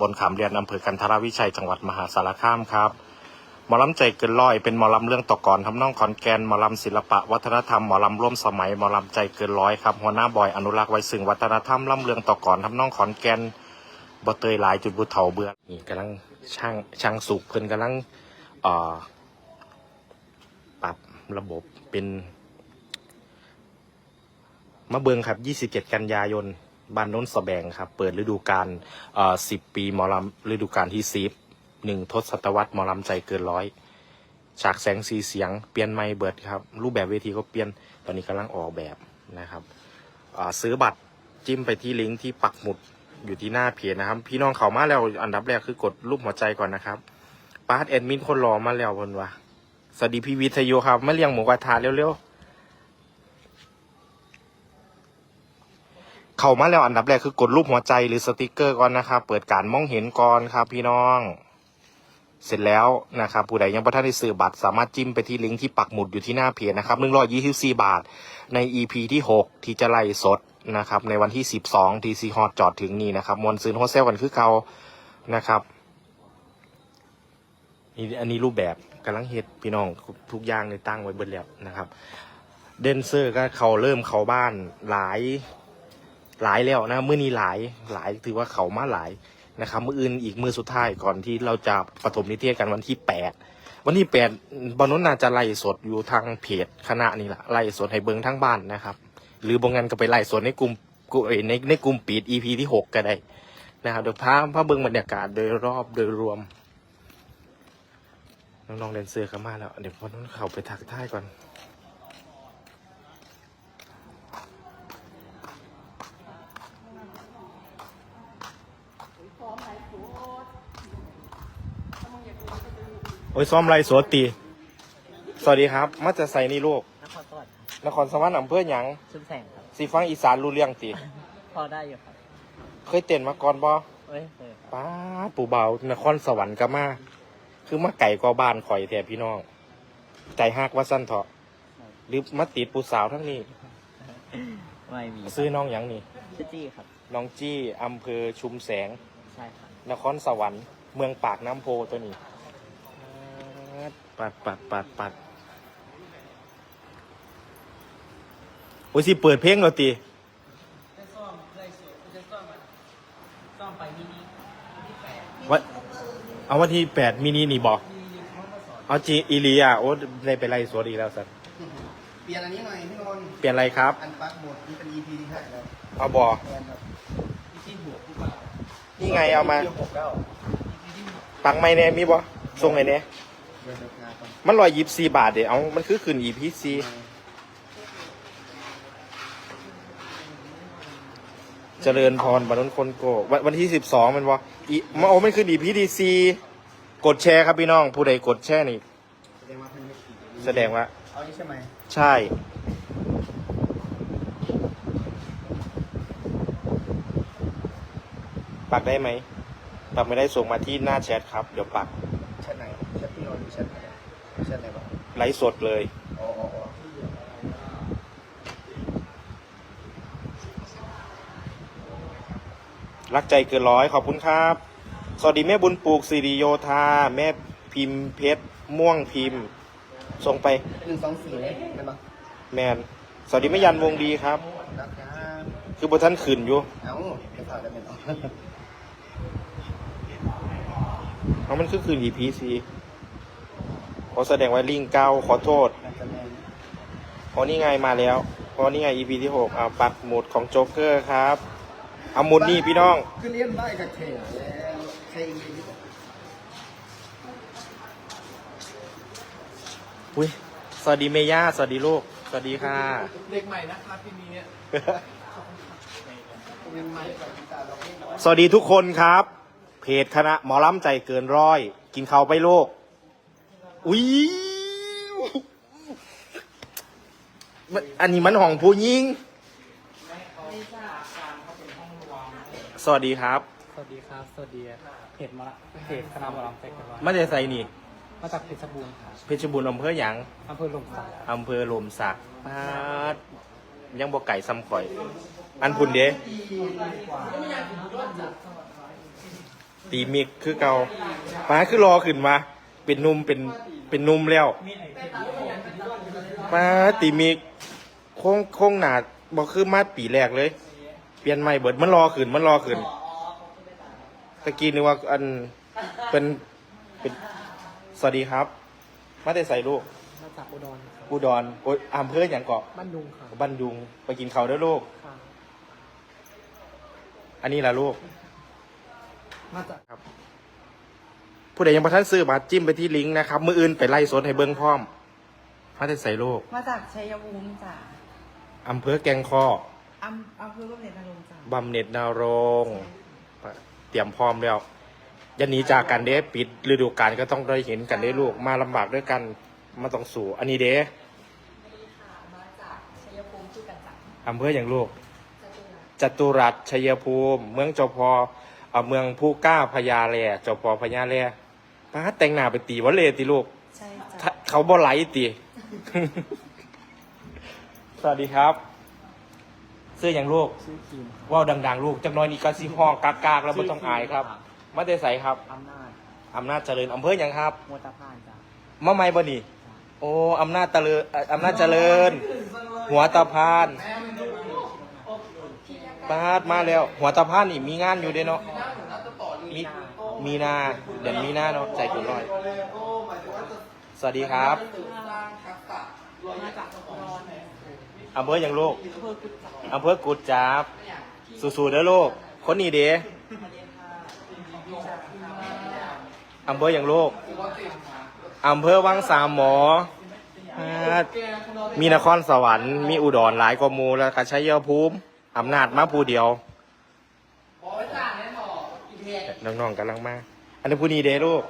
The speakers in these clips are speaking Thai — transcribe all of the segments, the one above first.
บนขามเรียนอำเภอกันทรวิชัยจังหวัดมหาสารคามครับหมอลำใจเกินร้อยเป็นหมอลำเรื่องตะกอนทำนองขอนแก่นหมอลำศิลปะ วัฒนธรรมหมอลำร่วมสมัยหมอลำใจเกินร้อยครับหัวหน้าบอยอนุรักษ์ไว้ซึ่งวัฒนธรรมลำเรื่องตะกอนทำนองขอนแก่นบ่เตยหลายจุดบุเถาเบื่อนี่กำลังช่างช่างสุกเพิ่นกำลังปรับระบบเป็น มาเบิงครับ 27 กันยายน บ้านน้นสแบงครับ เปิดฤดูกาลเอ่อ10ปีหมอลำฤดูกาลที่สิบหนึ่งทศวรรษหมอลำใจเกินร้อยฉากแสงสีเสียงเปลี่ยนไม่เบิดครับ รูปแบบเวทีก็เปลี่ยนตอนนี้กำลังออกแบบนะครับซื้อบัตรจิ้มไปที่ลิงก์ที่ปักหมุดอยู่ที่หน้าเพจนะครับ พี่น้องเขามาแล้วอันดับแรกคือกดรูปหัวใจก่อนนะครับปาร์ตแอดมินคนรอมาแล้วคนวะสวัสดีพี่วิทยุครับมาเลี้ยงหมูกระทะเร็วๆ เข้ามาแล้วอันดับแรกคือกดรูปหัวใจหรือสติกเกอร์ก่อนนะครับ เปิดการมองเห็นก่อนครับพี่น้อง เสร็จแล้วนะครับผู้ใดยังประทันได้ซื้อบัตร สามารถจิ้มไปที่ลิงก์ที่ปักหมุดอยู่ที่หน้าเพจนะครับ124บาท ใน EP ที่ 6 ที่จะไล่สดนะครับในวันที่ 12 ที่ซีฮอตจอดถึงนี่นะครับมวลซื้อโฮเซลกันคือเก่านะครับนี่อันนี้รูปแบบกำลังเฮ็ดพี่น้องทุกอย่างในตั้งไว้เบิดแล้วนะครับ เดนเซอร์ก็เขาเริ่มเขาบ้านหลาย หลายแล้วนะมือนี้หลายหลายถือว่าเขามาหลายนะครับมืออื่นอีกมือสุดท้ายก่อนที่เราจะปฐมนิเทศกันวันที่แปดวันที่แปดบอนุนน่าจะไล่สดอยู่ทางเพจคณะนี่แหละไล่สดให้เบิ้งทั้งบ้านนะครับ หรือบางงานก็ไปไล่สดในกลุ่มกลุ่มเอ่ยในในกลุ่มปิด EP ที่หกก็ได้นะครับเดี๋ยวพาพาเบิ้งบรรยากาศโดยรอบโดยรวมน้องๆเดนเซอร์เข้ามาแล้ว เดี๋ยวพอน้องเขาไปทักทายก่อน โอ้ยซ้อมไรสวดตีสวัสดีครับ มาจะใส่นี่ลูก นครสวรรค์นครสวรรค์อำเภอหยังชุมแสงครับ สีฟังอีสานรู้เรื่องตีพอได้อยู่ครับเคยเต้นมาก่อนบ่เอ้ยเคยครับป้าดปู่เบานครสวรรค์ก็มาคือมาไก่ก็บ้านข่อยแถบพี่น้อง ใจฮักว่าสั้นเถาะหรือมาติดผู้สาวทั้งนี้ ไม่มีซื้อน้องหยังนี่ ชื่อจี้ครับ น้องจี้อำเภอชุมแสง ใช่ครับ นครสวรรค์ เมืองปากน้ำโพตัวนี้ ปัดปัดปัดปัดโอ้ยสิเปิดเพลงเหรอตีจะซ่อมเคยสวยจะซ่อมซ่อมไปมินิที่แปดวันเอาวันที่แปดมินินี่บอก มีเขามาสอนเอาจีอีเลียโอ้ได้ไปไล่สวดอีกแล้วสันเปลี่ยนอันนี้หน่อยพี่นนท์เปลี่ยนอะไรครับ อันปักหมดนี่เป็น EP ที่เท่าไหร่แล้วเอาบอ แทนครับที่บวกผู้บ่าวนี่ไงเอามา ที่หกแล้วปังไม่แน่มีบอส่งไงเนี่ย เดินเดินงาก่อนมันรอยยิบสี่บาทเดี๋ยวเอามันคือคืนอีพีซีเจริญพรบรรลุคนโกวันวันที่สิบสองมันวะอีมาโอ้มันคืออีพีดีซีกดแชร์ครับพี่น้อง ผู้ใดกดแชร์นี่ แสดงว่าเพิ่งไม่ขี่แสดงว่า เอานี่ใช่ไหมใช่ ปักได้ไหม ปักไม่ได้ส่งมาที่หน้าแชทครับ เดี๋ยวปัก ไลฟ์สดเลยอ๋ออ๋ออ๋อรักใจเกินร้อยขอบคุณครับ สวัสดีแม่บุญปลูกสิริโยธา แม่พิมพ์เพชร ม่วงพิมพ์ ส่งไปหนึ่งสองสี่เลยเป็นปะแมน สวัสดีแม่ยันวงดีครับ รักครับคือบท่านขืนอยู่ เอ้าเดี๋ยวฝากได้ไหมเนาะเพราะมันคือคืน EP ซีขอแสดงว่าลิงเก้าขอโทษน่าจะแม่นเพราะนี่ไงมาแล้วเพราะนี่ไง EP ที่หกเอาปักหมุดของโจ๊กเกอร์ครับเอาหมุดนี่พี่น้อง คือเลี้ยนได้กับเทแล้วใครอีกนิดอุ้ยสวัสดีเมย่าสวัสดีลูก สวัสดีค่ะ เด็กใหม่นะครับที่มีเนี่ยเป็นไม้กับกีตาร์เราเล่นน้อยสวัสดีทุกคนครับ เพจคณะหมอลำใจเกินร้อย กินข้าวไปโลก อุ้ยมันอันนี้มันของผู้ยิง สวัสดีครับ สวัสดีครับ สวัสดีเพจมาละเพจคณะหมอลำเฟกกันว่ามาจากไซนี่ มาจากเพชรบูรณ์ครับเพชรบุรีอำเภอหยังอำเภอหลมสักอำเภอลมสักปาดยังบ่ไก่ซ้ำข่อย อันพุ่นเด้ตีมิกคือเก่าป้าคือรอขึ้นมา เป็นหนุ่มเป็นเป็นหนุ่มแล้วมีไอ้ที่ป้าตีมิกโค้งโค้งหนาบอกคือมาปีแรกเลย เปลี่ยนใหม่เบิดมันรอขึ้นมันรอขึ้นตะกี้นึกว่าอันเป็นเป็นสวัสดีครับ มาได้ใส่ลูกมาจากอุดรครับอุดรโอ้ยอำเภออย่างเกาะบ้านดุงค่ะบันดุง ไปกินเขาวเด้อลูก ค่ะอันนี้ล่ะลูก มาจาก ผู้ใดยังประทันซื้อบัตรจิ้มไปที่ลิงก์นะครับ มืออื่นไปไล่สดให้เบิ้งพร้อมมาได้ใส่ลูกมาจากชัยภูมิจ้ะอำเภอแกงคออำอำเภอบ้านเด็ดนรงค์จ้ะบำเหน็จนรงค์เตรียมพร้อมแล้วอย่าหนีจากกันเด้ปิดฤดูกาลก็ต้องได้เห็นกันได้ลูกมาลำบากด้วยกันมาต้องสู่ อันนี้เด้มาจากชัยภูมิชื่อกันจ้ะอำเภออย่างลูกจตุรัสชัยภูมิ เมืองจพอเอ่อเมืองผู้กล้าพญาแลจพอพญาแล ป้าแต่งหน้าไปตีวะเลติลูก ใช่จ้ะถ้าเขาบ่ไหลตี สวัสดีครับซื้ออย่างลูกชื่อคิมครับว่าวดัง ๆ ลูกจักหน้อยนี่ก็สิห้องกากๆ แล้วไม่ต้องอายครับมาได้ใส่ครับอำนาจอำนาจเจริญอำเภออย่างครับมัวตาพานจ้ะมะไม่บ่นี่ โอ้อำนาจเจริญเอ่ออำนาจเจริญ หัวตะพานปาดมาแล้ว หัวตะพานนี่มีงานอยู่เด้เนาะมี มีนาเดือนมีนาเนาะใจเกินร้อย สวัสดีครับมาจากอุดรอำเภออย่างลูกอำเภอกุดจับอำเภอกุดจับสู้ๆเด้อลูก คนนี้เด้อำเภออย่างลูกอำเภอวังสามหมอ มีนครสวรรค์ มีอุดรหลายกว่ามูแล้วก็ชัยภูมิอำนาจมาผู้เดียว น้องๆกำลังมาอันนี้ผู้นี้เด้ลูก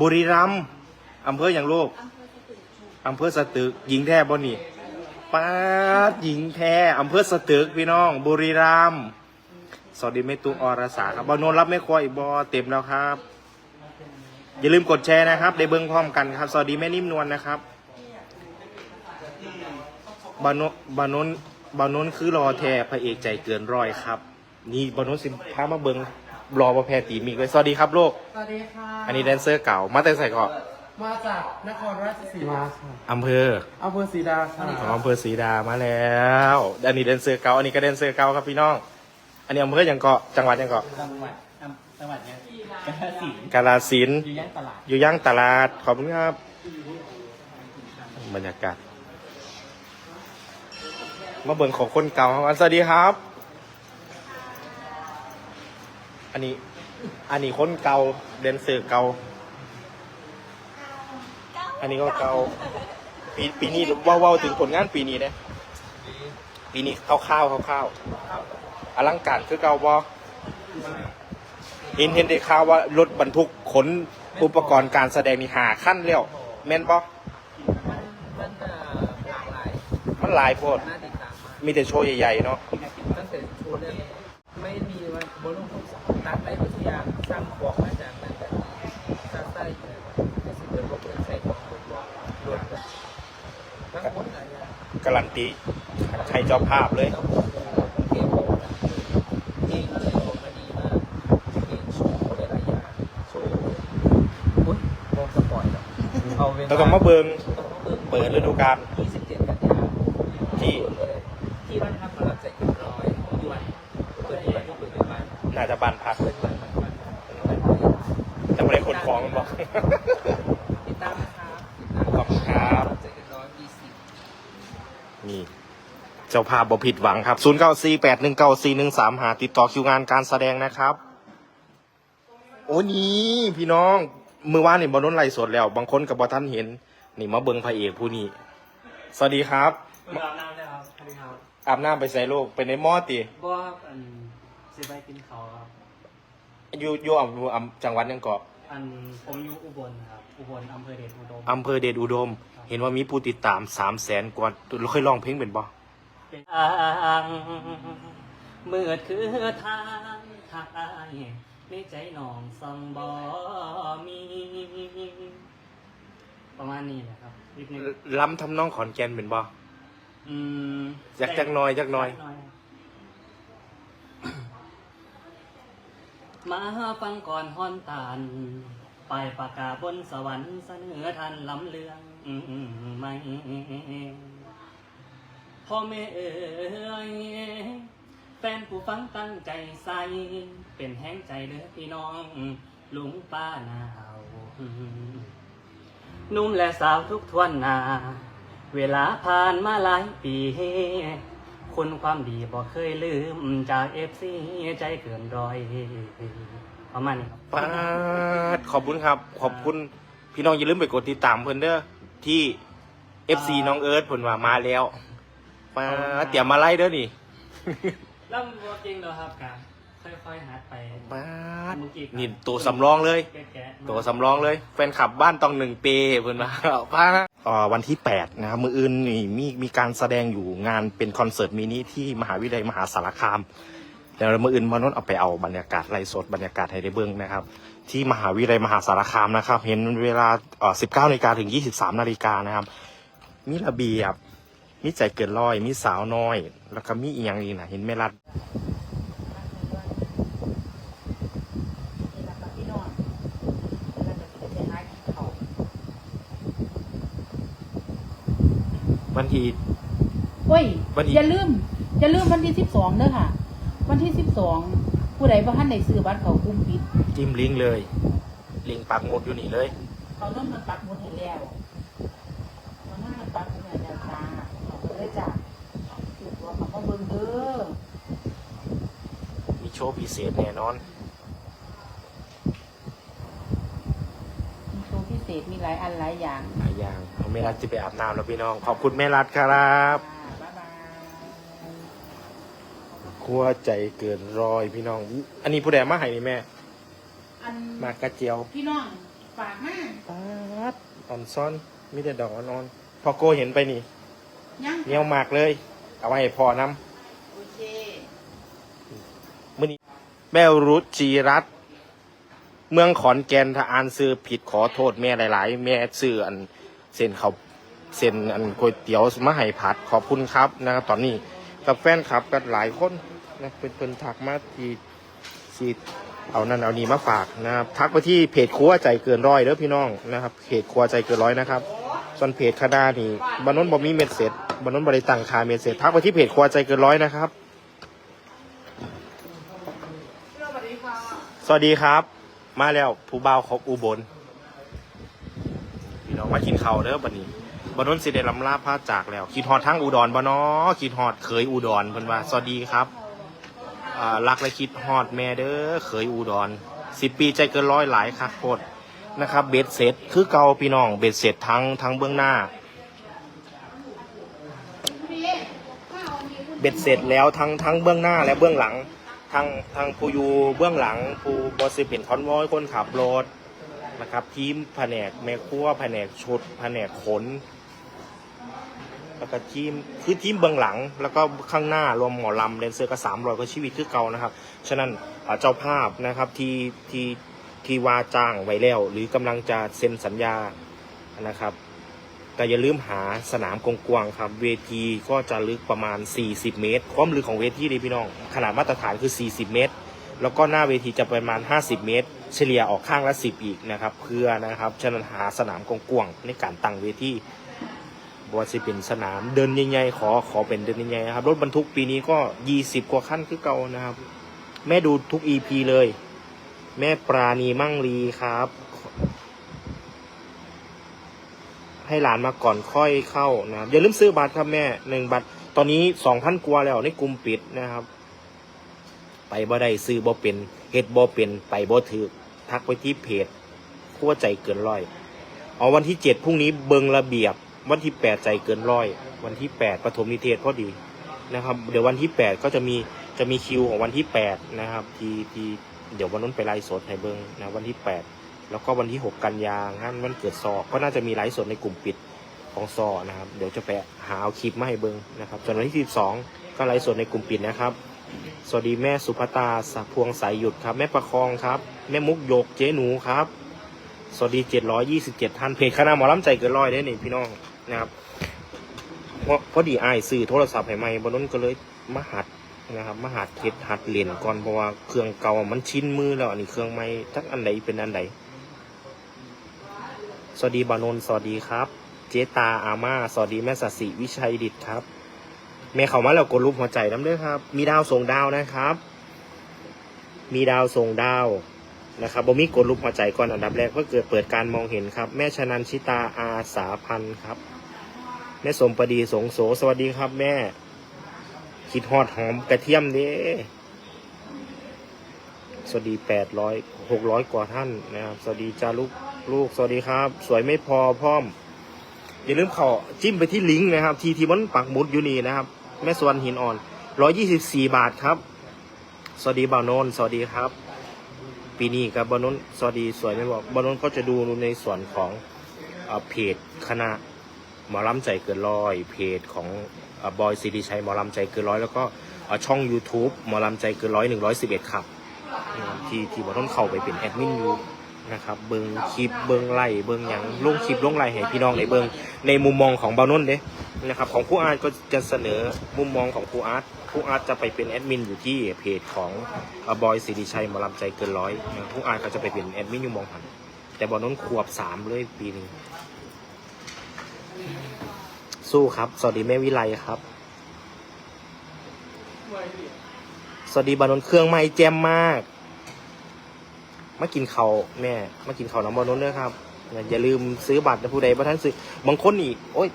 บุรีรัมย์อำเภออย่างลูกอำเภอสตึกหญิงแท้บ่นี่ป้าดหญิงแท้อำเภอสตึกพี่น้อง บุรีรัมย์สวัสดีแม่ตุ้งอรสาครับบอนนรับไม่คอยบอเต็มแล้วครับ อย่าลืมกดแชร์นะครับได้เบิ้งพร้อมกันครับ สวัสดีแม่นิ่มนวลนะครับบานนบานน บานนคือรอแท้พระเอกใจเกินร้อยครับ นี่บานนสิพามาเบิ้งรอประแพรตีมีไว้สวัสดีครับโลก สวัสดีค่ะอันนี้แดนเซอร์เก่ามาแต่ใส่เกาะมาจากนครราชสีมาค่ะอำเภออำเภอศรีดาค่ะของอำเภอศรีดามาแล้วอันนี้แดนเซอร์เก่าอันนี้ก็แดนเซอร์เก่าครับพี่น้อง อันนี้อำเภออย่างเกาะจังหวัดอย่างเกาะจังหวัดอำจังหวัดเนี้ยกาฬสินธุ์กาลสินธุ์อยู่ย่านตลาดอยู่ย่างตลาดขอบคุณครับบรรยากาศ มาเบิ่งของคนเก่าครับสวัสดีครับ อันนี้ อันนี้คนเก่าแดนเซอร์เก่า อันนี้ก็เก่า ปีปีนี้ว้าๆถึงผลงานปีนี้นะปีนี้คร่าวๆคร่าวๆอลังการคือเก่าบ่เห็นเห็นได้ข่าวว่ารถบรรทุกขนอุปกรณ์การแสดงนี่หาขั้นแล้วแม่นบ่มันมันเอ่อหลายมันหลายโพดน่า มมากมีแต่โชว์ใหญ่ๆเนาะตั้งแต่โชว์เรื่องไม่มีว่าบนลงทุนตัดไปทุกอย่างสร้างบอกมาจากนั้นแต่สร้างใต้อยู่ในสิ่งเดิมก็เปิดใส่ของคนบอกรวดแบบทั้งหมดอะไรอย่างการันตีให้เจ้าภาพเลยแล้วเกมบอกนะเกมก็เลยออกมาดีมากเกมโชว์หลายๆอย่างโชว์อุ้ยมองสปอยล์หรอเอาเวลาเราต้องมาเบิงต้องมาเบิ่งเปิดฤดูกาล 27กันยา ที่ ที่บ้านพักมารับใจเกินร้อยยวนเปิดที่บ้านเปิดที่บ้าน น่าจะบานพัก เปิดที่บ้านบ้านบ้าน แต่ไม่ได้ขนของมันบอก ติดตามนะครับติดตาม ขอบคุณครับ ใจเกินร้อยยี่สิบ นี่ เจ้าภาพบ่ผิดหวังครับ 0 9 4 8 1 9 4 1 3หาติดต่อคิวงานการแสดงนะครับ โอ้นี่พี่น้องมือว่านนี่บอลนไล่สดแล้ว บางคนกับบอท่านเห็น นี่มาเบิงพระเอกผู้นี้ สวัสดีครับอาบน้ำได้ครับสวัสดีครับอาบน้ำไปใส่โลกเป็นในหม้อติบ่อันสิไปกินเขาวครับ อยู่อยู่อำเภออำจังหวัดยังเกาะอันผมอยู่อุบลครับ อุบลอำเภอเดชอุดมอำเภอเดชอุดม เห็นว่ามีผู้ติดตามสามแสนกว่าเราเคยร้องเพลงเป็นบ่ ทางมืดคือทางทางในใจหนองซองบ่มี ประมาณนี้แหละครับนิดนึงล้ำทำน้องขอนแก่นเป็นบ่อืมอยากจักหน้อยจักหน้อย มาฟังก่อนฮอนตาน ไปประกาศบนสวรรค์เสนอท่านลำเลือง ไม่ พ่อแม่เอ๋ยแฟนผู้ฟังตั้งใจใส่เป็นแห้งใจเด้อพี่น้องลุงป้าหนาวนุ่มและสาวทุกทวนนา เวลาผ่านมาหลายปี คุณความดีบอกเคยลืมจากเอฟซีใจเกินร้อยประมาณนี้ครับปาดขอบคุณครับ ขอบคุณพี่น้องอย่าลืมไปกดติดตามเพิ่อนเด้อที่ FC น้องเอิร์ธเพิ่นว่ามาแล้ว ปาดเตรียมมาไล่เด้อนี่แล้วบัวจริงเหรอครับการค่อยๆหัดไปปาดเมื่อกี้นี่ตัวสำรองเลย แกะๆตัวสำรองเลย แฟนคลับบ้านตองหนึ่งเปเพิ่นมาป้าอ่าวันที่ 8 นะครับมืออื่นนี่มีมีการแสดงอยู่งานเป็นคอนเสิร์ตมินิที่มหาวิทยาลัยมหาสารคามแล้วมืออื่นมานนท์เอาไปเอาบรรยากาศไลฟ์สดบรรยากาศให้ได้เบิ่งนะครับ ที่มหาวิทยาลัยมหาสารคามนะครับ เห็นเวลาเอ่อ19นาฬิกาถึง 23นาฬิกานะครับ มีระเบียบ มีใจเกินร้อย มีสาวน้อย แล้วก็มีอีกอย่างอีกนะเห็นไหมรัดนี่แหละค่ะพี่น้องแล้วก็จะหากินเขาวันที่โอ้ยวันที่อย่าลืม อย่าลืมวันที่สิบสองเด้อค่ะ วันที่สิบสองผู้ใดบ่ทันได้ซื้อบัตรเขากลุ้มปิดจิ้มลิงก์เลย ลิงก์ปักหมดอยู่นี่เลย เขาต้องมันปักหมดให้แล้วเขาต้องมันปักหมดให้แล้วจ้าเขาก็เลยจ้าถือตัวเขามาเบิ่งเด้อ มีโช ว์พิเศษแน่นอนมีโชว์พิเศษมีหลายอันหลายอย่าง หลายอย่างเอาแม่รัฐจะไปอาบน้ำแล้วพี่น้อง ขอบคุณแม่รัฐครับ บ๊ายบายครัวใจเกินร้อยพี่น้องอันนี้ผู้ใดมาให้นี่แม่อันมากระเจียวพี่น้องฝากมาป๊าดอ่อนซ่อนมีแต่ดอกอ่อนๆพอโกเห็นไปนี่ยัง เหนียวมากเลย เอาไว้ให้พอน้โอเคำมื่อนี้ แม่รุจีรัตเมืองขอนแก่นถ้าอ่านซื้อผิดขอโทษแม่หลาย ๆ แม่ซื้ออันเส้นเขาเส้นอันก๋วยเตี๋ยวมาให้ผัดขอบคุณครับนะครับตอนนี้กับแฟนคลับกันหลายคนนะเป็นเป็นทักมาที่ที่เอานั่นเอานี่มาฝากนะครับทักไปที่เพจครัวใจเกินร้อยเด้อพี่น้องนะครับเพจครัวใจเกินร้อยนะครับส่วนเพจคณะนี่บานนบอมีเม็ดเสร็จบานนบริตังคาเม็ดเสร็จทักไปที่เพจครัวใจเกินร้อยนะครับ วัสดีครับ มาแล้วผู้บ่าวครบอุบลพี่น้องมากินข้าวเด้อบัดนี้บานนท์สิได้ลำลาพาจากแล้วคิดฮอดทั้งอุดรบ่น้อคิดฮอดเคยอุดรเพิ่นว่าสวัสดีครับอ่ารักและคิดฮอดแม่เด้อเคยอุดรสิบปีใจเกินร้อยหลายคักโคตรนะครับเบ็ดเสร็จคือเก่าพี่น้องเบ็ดเสร็จทั้งทั้งเบื้องหน้า เบ็ดเสร็จแล้วทั้งทั้งเบื้องหน้าและเบื้องหลัง ทั้งทั้งผู้อยู่เบื้องหลังผู้บอสิเป็นคอนวอยคนขับรถนะครับทีมแผนกแม่ครัวแผนกชุดแผนกขนแล้วก็ทีมคือทีมเบื้องหลัง แล้วก็ข้างหน้ารวมหมอลำแดนเซอร์ก็สามร้อยก็ชีวิตคือเก่านะครับ ฉะนั้นเจ้าภาพนะครับที่ที่ที่ว่าจ้างไว้แล้ว หรือกำลังจะเซ็นสัญญานะครับ ก็อย่าลืมหาสนามกว้างๆครับ เวทีก็จะลึกประมาณ 40 เมตร ความลึกของเวทีดีพี่น้อง ขนาดมาตรฐานคือ 40 เมตร แล้วก็หน้าเวทีจะประมาณ 50 เมตร เฉลี่ยออกข้างละ 10 อีกนะครับเพื่อนะครับฉะนั้นหาสนามกว้างๆในการตั้งเวทีบว่าสิเป็นสนามเดินใหญ่ๆขอขอเป็นเดินใหญ่ๆนะครับรถบรรทุกปีนี้ก็ 20 กว่าขั้นคือเก่านะครับ แม่ดูทุก EP เลย แม่ปราณีมั่งรีครับ ให้หลานมาก่อนค่อยเข้านะครับอย่าลืมซื้อบัตรครับแม่หนึ่งบัตรตอนนี้สองพันกว่าแล้วในกลุ่มปิดนะครับ ไปบ่ได้ซื้อบ่เป็นเฮ็ดบ่เป็นไปบ่ถือทักไปที่เพจขั้วใจเกินร้อยเอาวันที่เจ็ดพรุ่งนี้เบิงระเบียบ วันที่แปดใจเกินร้อย วันที่แปดปฐมนิเทศพอดีนะครับ เดี๋ยววันที่แปดก็จะมีจะมีคิวของวันที่แปดนะครับ ทีทีเดี๋ยววันนั้นไปไลฟ์สดให้เบิงนะวันที่แปด แล้วก็วันที่หกกันยางานวันเกิดซอก็น่าจะมีไลฟ์สดในกลุ่มปิดของซอนะครับ เดี๋ยวจะไปหาเอาคลิปมาให้เบิงนะครับส่วนวันที่สิบสองก็ไลฟ์สดในกลุ่มปิดนะครับ สวัสดีแม่สุภตาสะพวงสายหยุดครับ แม่ประคองครับ แม่มุกโยกเจ๊หนูครับ สวัสดี 727 ท่านเพจคณะหมอลำใจเกินร้อยได้นี่พี่น้องนะครับเพราะพอดีไอซื้อโทรศัพท์ให้ม่บนนั้นก็เลยมหัดนะครับมหัดเฮ็ดหัดเล่นก่อนเพราะว่าเครื่องเก่ามันชิ้นมือแล้วอันนี้เครื่องใหม่ทักอันไหนเป็นอันไหน สวัสดีบานนสวัสดีครับ เจตาอาม่าสวัสดีแม่สัสิวิชัยดิตครับแม่เขามาแล้วกดรูปหัวใจน้ำด้วยครับ มีดาวส่งดาวนะครับ มีดาวส่งดาวนะครับบมีกดรูปหัวใจก่อนอันดับแรกเพื่อเกิดเปิดการมองเห็นครับ แม่ชนันชิตาอาสาพันธ์ครับ แม่สมปดีสงโสสวัสดีครับ แม่ คิดฮอดหอมกระเทียมเด้สวัสดีแปดร้อยหกร้อยกว่าท่านนะครับ สวัสดีจาลูก ลูกสวัสดีครับ สวยไม่พอพร้อม อย่าลืมเขาจิ้มไปที่ลิงก์นะครับ ทีที่มันปักมุดอยู่นี่นะครับ แม่สวนหินอ่อนร้อยี่สิบสี่บาทครับ สวัสดีบ่าวนนสวัสดีครับ ปีนี้กับบาวนนสวัสดีสวยไม่บอกบาวนนก็จะดูในส่วนของเอ่อเพจคณะหมอลำใจเกินร้อยเพจของบอยซีดีชัยหมอลำใจเกินร้อยแล้วก็อ่อช่อง YouTube หมอลำใจเกินร้อยหนึ่งร้อยสิบเอ็ดครับที่ที่บาวนนเข้าไปเป็นแอดมินอยู่ นะครับ เบิงคลิปเบิงไล่เบิงหยังลงคลิปลงไล่ให้พี่น้องในเบิงในมุมมองของบาวโนนเด้นะครับ ของครูอาร์ตก็จะเสนอมุมมองของครูอาร์ตครูอาร์ตจะไปเป็นแอดมินอยู่ที่เพจของบอยสิริชัยหมอลำใจเกินร้อยนะผู้อ่านก็จะไปเป็นแอดมินอยู่มองหันแต่บอลนั้นขวบสามเลยปีนี้สู้ครับ สวัสดีแม่วิไลครับ สวัสดีบอลนนท์เครื่องไม้แจ่มมาก มากินเขาวแม่มากินเขาวน้ำบอลนนท์ด้วยครับ อย่าลืมซื้อบัตรนะผู้ใดประท่านซื้อบางคนนี่โอ้ย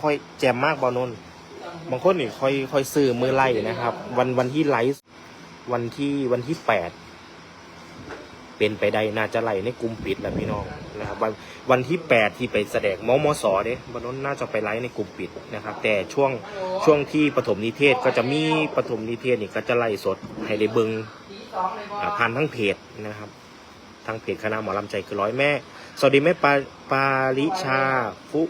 คอยแจ่มมากบอลนนท์บางคนนี่คอยคอยซื้อมือไล่นะครับ วันวันที่ไลฟ์วันที่วันที่แปดเป็นไปได้น่าจะไล่ในกลุ่มปิดแหละพี่น้องนะครับวันวันที่แปดที่ไปแสดงมมสอเด้วันนั้นน่าจะไปไลฟ์ในกลุ่มปิดนะครับ แต่ช่วงช่วงที่ปฐมนิเทศก็จะมีปฐมนิเทศนี่ก็จะไล่สดให้ได้เบิงอ่าผ่านทั้งเพจนะครับ ทางเพจคณะหมอลำใจคือร้อยแม่ สวัสดีแม่ปาปาลิชาฟุ